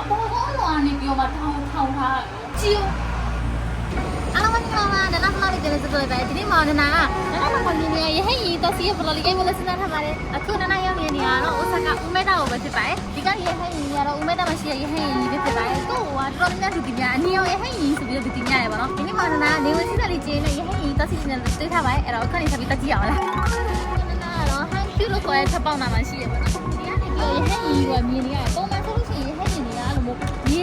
အပေါ်ဆုံးလောကနေပြီးတော့မှထောင်ထောင်ထားတယ်ကြည့်အားလုံးမင်္ဂလာပါနနာဖလာလေးပြန်စတွေ့ပဲဒီနေ့မှာနနာကနနာကမြင်နေရဟဲ့ရီတော့စီးရဘလော်လေးကိမလို့စဉ်းစားထားပါတယ်အခုနနာရောက်နေနေရတော့အိုဆာကာဦးမဲတာကိုပဲဖြစ်ပါတယ်ဒီကရဟဲ့ရီကတော့ဦးမဲတာမှာရှိရရဟဲ့ရီပဲဖြစ်ပါတယ်သူ့ကတော်တော်များများလူပညာအနည်းရောရဟဲ့ရီဆိုပြီးတော့ဒီပညာရပါတော့ဒီနေ့မှာနနာနေဝင်စီးတဲ့လေးကျင်းနဲ့ရဟဲ့ရီတော့စီးနေတယ်တွေ့ထားပါတယ်အဲ့တော့ခဏနေဆက်ပြီးတက်ကြည့်အောင်လားနနာကတော့ဟန်ကျူလို့ခေါ်တဲ့ချက်ပေါက်နာမှာရှိရပါတော့ဒီကနေပြီးရဟဲ့ရီကမြင်နေရတယ်ပုံမှန်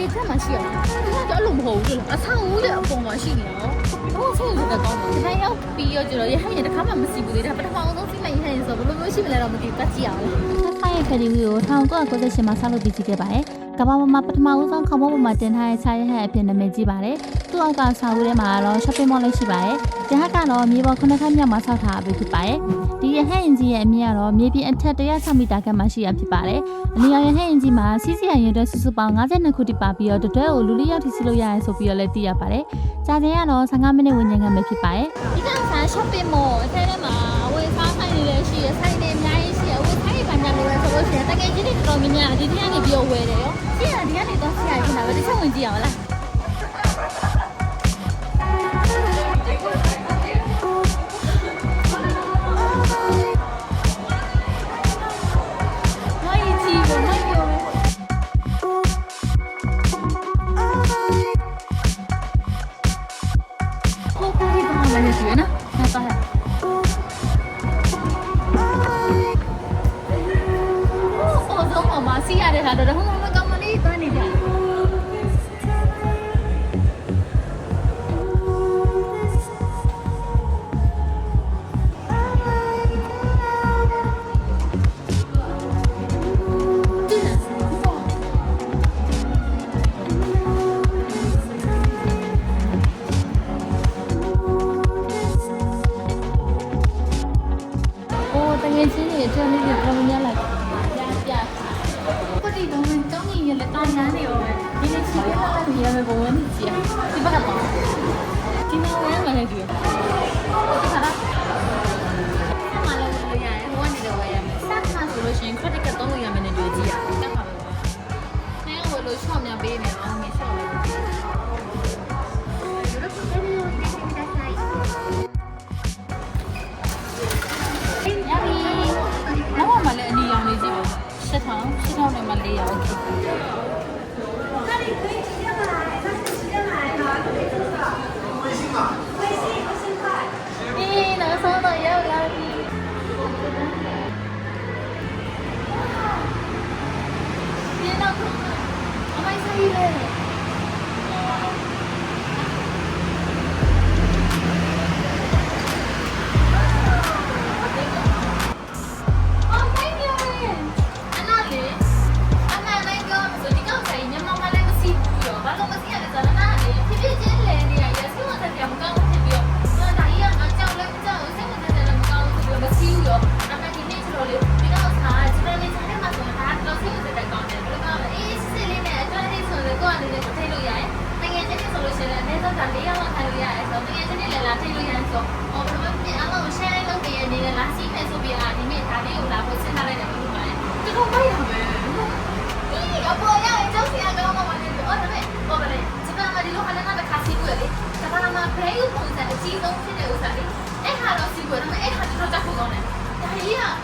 ရေထက်မှာရှိရတယ်ဒီကတော့အဲ့လိုမဟုတ်ဘူးလို့အဆောက်အဦရဲ့အပေါ်မှာရှိနေတော့တော့ဆုံးရတဲ့ကောင်းတယ်။ဒါရောက်ပြီးတော့ကျတော့ရဟရင်တစ်ခါမှမစီဘူးလေဒါပထမဆုံးစီးလိုက်ရဟရင်ဆိုဘယ်လိုမျိုးရှိမလဲတော့မသိဘူးတက်ကြည့်အောင် လေ။သက်ဆိုင်ရဲ့ခရီးကို1998မှာဆောက်လုပ်ပြီးကြည့်ခဲ့ပါတယ်။ကမ္ဘာပေါ်မှာပထမဆုံးခေါင်းပေါ်မှာတင်ထားတဲ့ခြားရဟအဖြစ်နာမည်ကြီးပါတယ်။သူ့အောက်ကဆောက်ဦးထဲမှာတော့ shopping mall လေးရှိပါတယ်။ဒီဟက်ကတော့မြေပေါ်ခုနှစ်ခန်းမြောက်မှာဆောက်ထားပြီးဖြစ်ပါတယ်။ဒီရဟရင်ကြီးရဲ့အမြင့်ကတော့မြေပြင်အထက်106မီတာခန့်မှရှိရဖြစ်ပါတယ်။အနီရောင်ရဟရင်ကြီးမှာစီးစီရရင်အတွက်စုစုပေါင်း52ခုတိပါပြီးတော့တတွဲကိုလူလေးရောက်ထိစီလို့ရရဲဆိုပြီးတော့လည်းသိရပါတယ်။ကြာချိန်ကတော့15မိနစ်ဝန်းကျင်ခန့်ပဲဖြစ်ပါတယ်။ဒီကစား shopping mall အထက်ထဲမှာဝယ်စားဆိုင်တွေလည်းရှိရဆိုင်တွေ တယ်တကယ်ကြီးတွေတော်တော်များများဒီထက်ကနေပြီးတော့ဝယ်တယ်ရောရှင်းရဒီကနေတော့ဆရာကြီးခင်ဗျာပဲတစ်ချက်ဝင်ကြည့်ရမလားဟုတ်ကဲ့ဒီကောင်လည်းကြည့်ရနော်။ဟာပါ စီရတဲ့ဟာတော့ဟိုမှာကမလေးတွန်းနေကြ မြင်ရမယ်ဘဝနဲ့ကြည့်။ဒီဘက်ကတော့ဒီမှာဝဲမှာလည်းကြည့်။ဒီခါလား။မှာလည်းဝယ်ရတယ်။ဟိုကနေလည်းဝယ်ရမယ်။စက်ခါဆိုလို့ရှိရင် credit card သုံးလို့ရမယ်နဲ့တွေ့ကြည့်ရ။တက်ပါပဲ။နိုင်ဝယ်လို့ shop များပေးနေ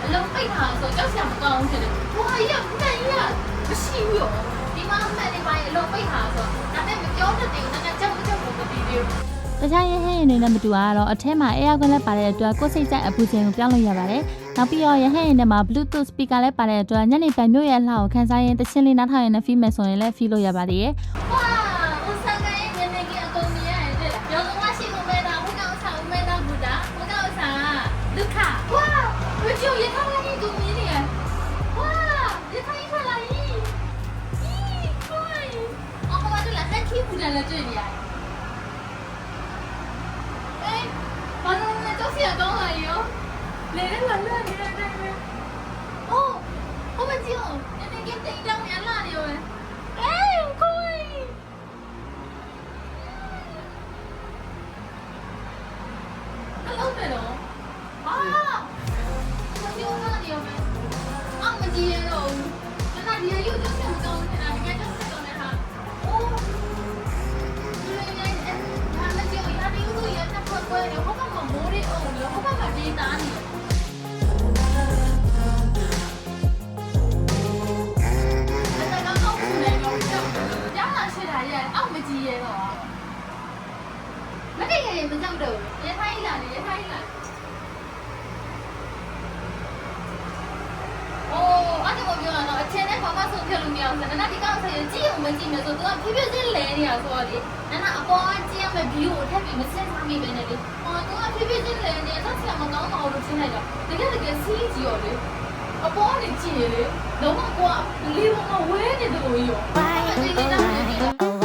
အလုံးပိတ်ထားဆိုကြောက်စရာမကောင်းဘူးဖြစ်တယ်ဟိုဟာကြီးကမှန်ကြီးကမရှိဘူးရောဒီမှာမှန်နေပါရဲ့အလုံးပိတ်ထားဆိုဒါနဲ့မပြောတတ်သေးဘူးဒါကကြောက်ကြောက်ဖို့မပြီးဘူးတခြားရဟန်းရင်တွေနဲ့မတူတာကတော့အထဲမှာ air con လည်းပါတဲ့အတွက်ကိုယ်စိတ်ကြိုက်အပူချိန်ကိုပြောင်းလို့ရပါတယ်။နောက်ပြီးတော့ရဟန်းရင်ထဲမှာ bluetooth speaker လည်းပါတဲ့အတွက်ညနေပိုင်းမြို့ရဲ့အလှကိုခန်းစားရင်တချင်းလေးနားထောင်ရင်လည်း feel မယ်ဆိုရင်လည်း feel လို့ရပါသေးတယ်။ 有多了哟，你的人呢？你的人呢？哦，我们只有你们给叮当人了，你们。哎，快！Hello, pero. Ah, mình chưa có nhiều mà. Ông mình gì rồi? Cái này thì yêu thương nhiều con, thế nào nghe cho con này hả? Ô, người này em, hàng nó chịu, nó đi yêu thương, nó còn quên, nó không có ဟိုဘက်မှာဒေတာနေတယ်ဒါကတော့အခုလည်းတော့ကြောက်တာရှိတာရဲ့အောက်မကြည့်ရတော့မတိတ်ရရင်မကြောက်တော့ရထားကြီးလာနေရထားကြီးလာအိုးအဲ့ဒါကိုပြောတာတော့အချင်းနဲ့ဘာမှဆုံးဖြတ်လို့မရအောင်ဆိုတော့နာဒီကောင်ဆိုရင်ကြည့်အောင်မကြည့်မယ်ဆိုတော့ तू ကဖြည်းဖြည်းချင်းလဲနေရဆိုတော့လေနာနာအပေါ် ကကြည့်ရမယ် view ကိုထပ်ပြီးမစင်စားမိပဲနဲ့လေဟောသူကဖြည်းဖြည်းချင်းလဲနေတာဆက်ဆံမကောင်းတော့လို့ရှင်းလိုက်တော့တကယ်တကယ်စီးကြည့်ရောလေအပေါ်ကနေကြည့်ရလေလုံးဝကွာလေပေါ်မှာဝဲနေတယ်လို့ရောအဲ့ဒီတောင်းနေတ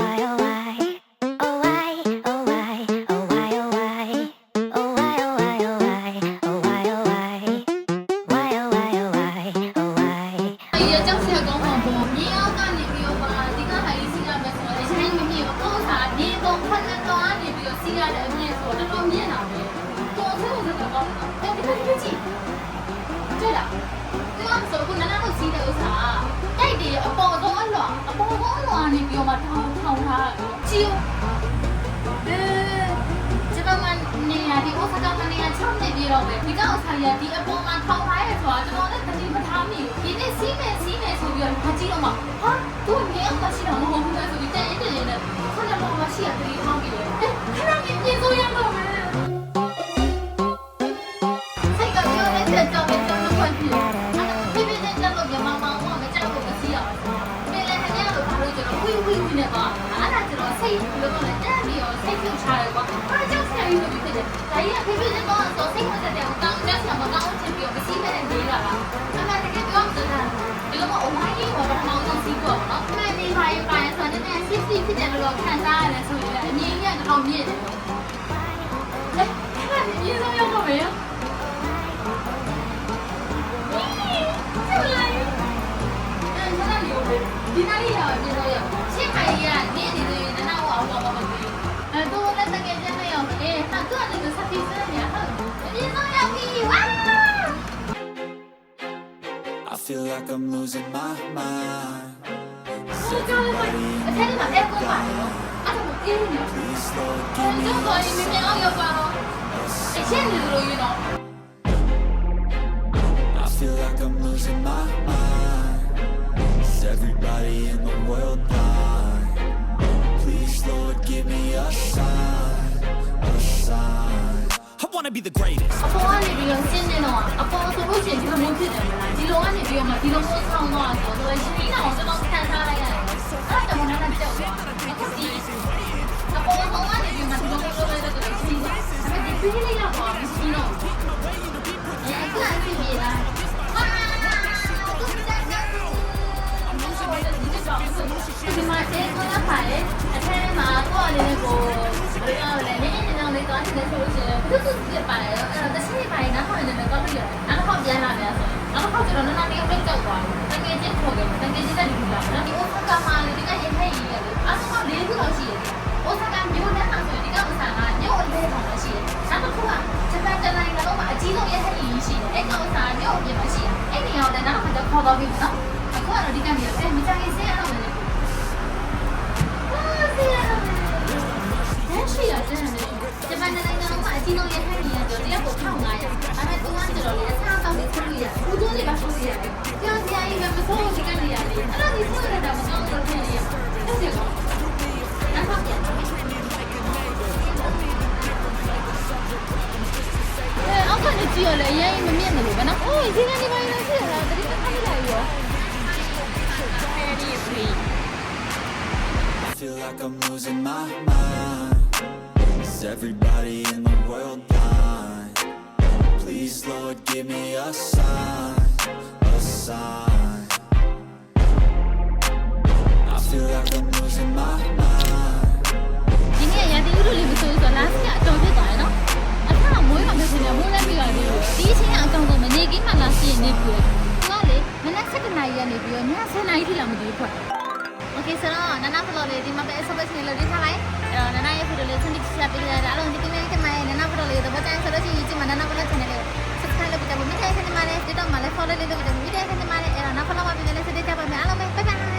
န်နေပြီးတော့မှထောင်းထောင်းထားချီယအဲကျွန်တော်မနေရဒီဥစ္စာကမနေရချောင်းနေပြီးတော့ပဲဒီကောင်ဆိုင်ရဒီအပေါ်မှာထောင်းထားရဲဆိုတာကျွန်တော်လည်းတတိမထားမိဘူးဒီနေ့စီးမယ်စီးမယ်ဆိုပြီးတော့မကြည့်တော့မှဟာသူ့မြေအောက်မှာရှိတာမဟုတ်ဘူးလေဆိုပြီးတဲ့ရင်တဲ့ရင်နဲ့ခုနကမှရှိရတတိထောင်းပြီးတယ်ခဏမြင် ကြီးကပြပြတဲ့တော့ဆိုစိတ်ဝင်တဲ့အောင်တောင်းကြောက်စရာမကောင်းချင်ပြီးတော့မစီးမဲ့နေလာတာအဲ့ဒါတကယ်ပြောမှဆိုတာဒီလိုမျိုးအဝိုင်းကြီးကိုပထမဆုံးစီးတော့နော်မှန်နေပါရင်ပါရင်ဆိုတော့နည်းနည်းစစ်စစ်ဖြစ်တယ်လို့ခံစားရတယ်ဆိုရင်အမြင်ကြီးကတော့မြင့်တယ်အဲ့ဒါမြင်ဆုံးရောက်တော့မယ်ဒီနေ့ရအောင်ပြောရရှင်းခိုင်ရနေနေနေနနာ I feel like I'm losing my mind. Please, I feel like I'm losing my mind. Is everybody in the world? I wanna be the greatest. အပေါ်ကနေပြီးတော့ရှင်းနေတော့အပေါ်ဆိုလို့ရှိရင်ဒီလိုမျိုးဖြစ်တယ်မလားဒီလိုကနေပြီးတော့မှဒီလိုမျိုးဆောင်းသွားဆိုတော့ရှင်းနေတာကိုကျွန်တော်ခံစားလိုက်ရတယ်အဲ့ဒါတော့လည်းကြောက်သွားအခုဒီအပေါ်ဆုံးကနေပြီးမှဒီလိုမျိုးလုပ်လိုက်တဲ့တော့ရှင်းတယ်ဒါပေမဲ့ဒီပြီးလေးတော့ပါမရှိတော့အဲ့အခုအစီပြေလား အရင်မမြင်တယ်လို့ပဲနော်အိုးဒီကနေပါရင်ရှိရတာတတိယခါမိလိုက်ရော I feel like I'm losing my mind. Is everybody in the world blind? Please, Lord, give me a sign, a sign. I feel like I'm losing my mind. ဒီနေ့ရတဲ့ဥရုလေးမဆိုးဆိုလားဆရာအတော်ဖြစ်သွားတယ်နော်အ ဆောင်ပေးခြင်းနဲ့မိုးလက်ပြီးတော့ဒီဒီအချိန်ကအကောင်ဆုံးမနေကင်းမှလာရှိရင်နေပြီ။သူကလေမနက်7:00နာရီကနေပြီးတော့ည10:00နာရီထိလာမသိဘူးခွတ်။ Okay ဆိုတော့နာနာဖလိုလေးဒီမှာပဲ service လေးလုပ်ထားလိုက်။အဲ့တော့နာနာရဲ့ဖလိုလေးဆန်တီချာပေးလိုက်တာအလုံးဒီကိမဲကိမဲနာနာဖလိုလေးတော့ဘာတိုင်းဆိုလို့ရှိရင်ဒီမှာနာနာဖလို channel လေး subscribe လုပ်ပြီးတော့မိတဲ့ခဏမှလည်း TikTok မှာလည်း follow လေးလုပ်ပြီးတော့မိတဲ့ခဏမှလည်းအဲ့တော့နာဖလိုမှာပြည်တယ်လေးစတဲ့ကြပါမယ်အားလုံးပဲ bye bye